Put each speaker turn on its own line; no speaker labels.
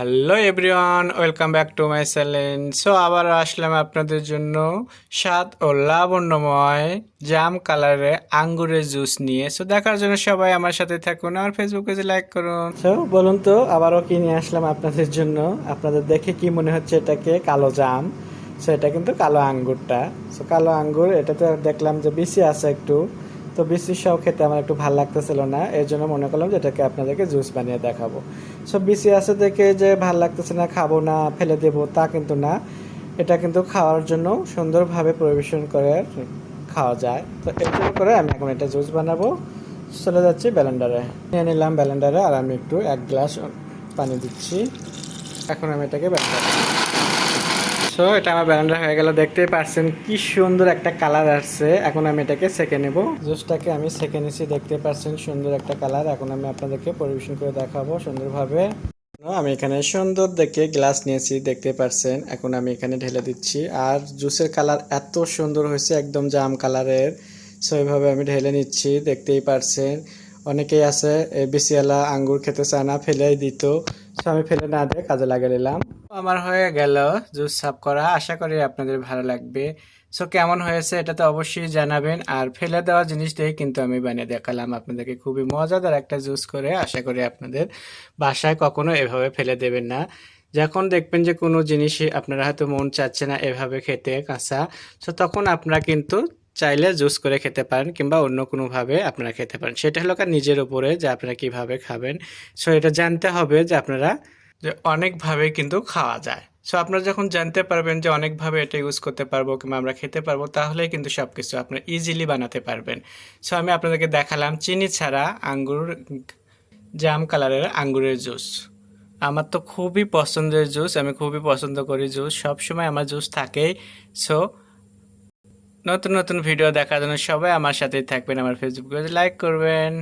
Hello everyone welcome back to my channel so আবার আসলাম আপনাদের জন্য স্বাদ ও লাবণ্যময় জাম কালারে আঙ্গুরের জুস নিয়ে। সো দেখার জন্য সবাই আমার সাথে থাকুন। আর ফেসবুক পেজে লাইক করুন। সো বলুন তো, আবারও কি নিয়ে আসলাম আপনাদের জন্য? আপনাদের দেখে কি মনে হচ্ছে এটাকে? কালো জাম। সো এটা কিন্তু কালো আঙ্গুরটা। সো কালো আঙ্গুর, এটাতে দেখলাম যে বেশি আছে একটু। তো বিসি সহ খেতে আমার একটু ভালো লাগতেছিল না, এর জন্য মনে করলাম যে এটাকে আপনাদেরকে জুস বানিয়ে দেখাবো। সো বিসি আছে দেখে যে ভালো লাগতেছে না, খাব না, ফেলে দেবো, তা কিন্তু না। এটা কিন্তু খাওয়ার জন্য সুন্দরভাবে পরিবেশন করে খাওয়া যায়। তো এর জন্য করে আমি এখন এটা জুস বানাবো। চলে যাচ্ছি ব্যালেন্ডারে। নিয়ে নিলাম ব্যালেন্ডারে আর আমি একটু এক গ্লাস পানি দিচ্ছি। এখন আমি এটাকে ব্যালেন্ডারে সো এটা আমার ব্যালেন্ডার হয়ে গেল। দেখতেই পারছেন কি সুন্দর একটা কালার আসছে। এখন আমি এটাকে সেকে নেব। জুসটাকে আমি সেকে নিছি, দেখতে পারছেন সুন্দর একটা কালার এখন আমি আপনাদেরকে পরিবেশন করে দেখাবো সুন্দরভাবে। আমি এখানে সুন্দর দেখে গ্লাস নিয়েছি, দেখতে পারছেন এখন আমি এখানে ঢেলে দিচ্ছি। আর জুসের কালার এত সুন্দর হয়েছে, একদম জাম কালারের সো এইভাবে আমি ঢেলে নিচ্ছি, দেখতেই পারছেন অনেকেই আছে বিসিয়ালা আঙ্গুর খেতে চায় না, ফেলেই দিত। সো আমি ফেলে না দিয়ে কাজে লাগিয়ে নিলাম। আমার হয়ে গেল জুস সাফ করা। আশা করি আপনাদের ভালো লাগবে। সো কেমন হয়েছে এটা তো অবশ্যই জানাবেন। আর ফেলে দেওয়া জিনিসটাই কিন্তু আমি বানিয়ে দেখালাম আপনাদেরকে। খুবই মজাদার একটা জুস করে আশা করি আপনাদের বাসায় কখনো এভাবে ফেলে দেবেন না। যখন দেখবেন যে কোনো জিনিসই আপনারা হয়তো মন চাচ্ছে না এভাবে খেতে কাঁচা সো তখন আপনারা কিন্তু চাইলে জুস করে খেতে পারেন কিংবা অন্য কোনোভাবে আপনারা খেতে পারেন। সেটা হলো নিজের উপরে যে আপনারা কীভাবে খাবেন। সো এটা জানতে হবে যে আপনারা যে অনেকভাবে কিন্তু খাওয়া যায়। সো আপনারা যখন জানতে পারবেন যে অনেকভাবে এটা ইউজ করতে পারব কিংবা আমরা খেতে পারব, তাহলেই কিন্তু সব কিছু আপনারা ইজিলি বানাতে পারবেন। সো আমি আপনাদেরকে দেখালাম চিনি ছাড়া আঙ্গুর, জাম কালারের আঙ্গুরের জুস আমার তো খুবই পছন্দের জুস আমি খুবই পছন্দ করি জুস সবসময় আমার জুস থাকেই। সো নতুন নতুন ভিডিও দেখার জন্য সবাই আমার সাথেই থাকবেন, আমার ফেসবুকে লাইক করবেন।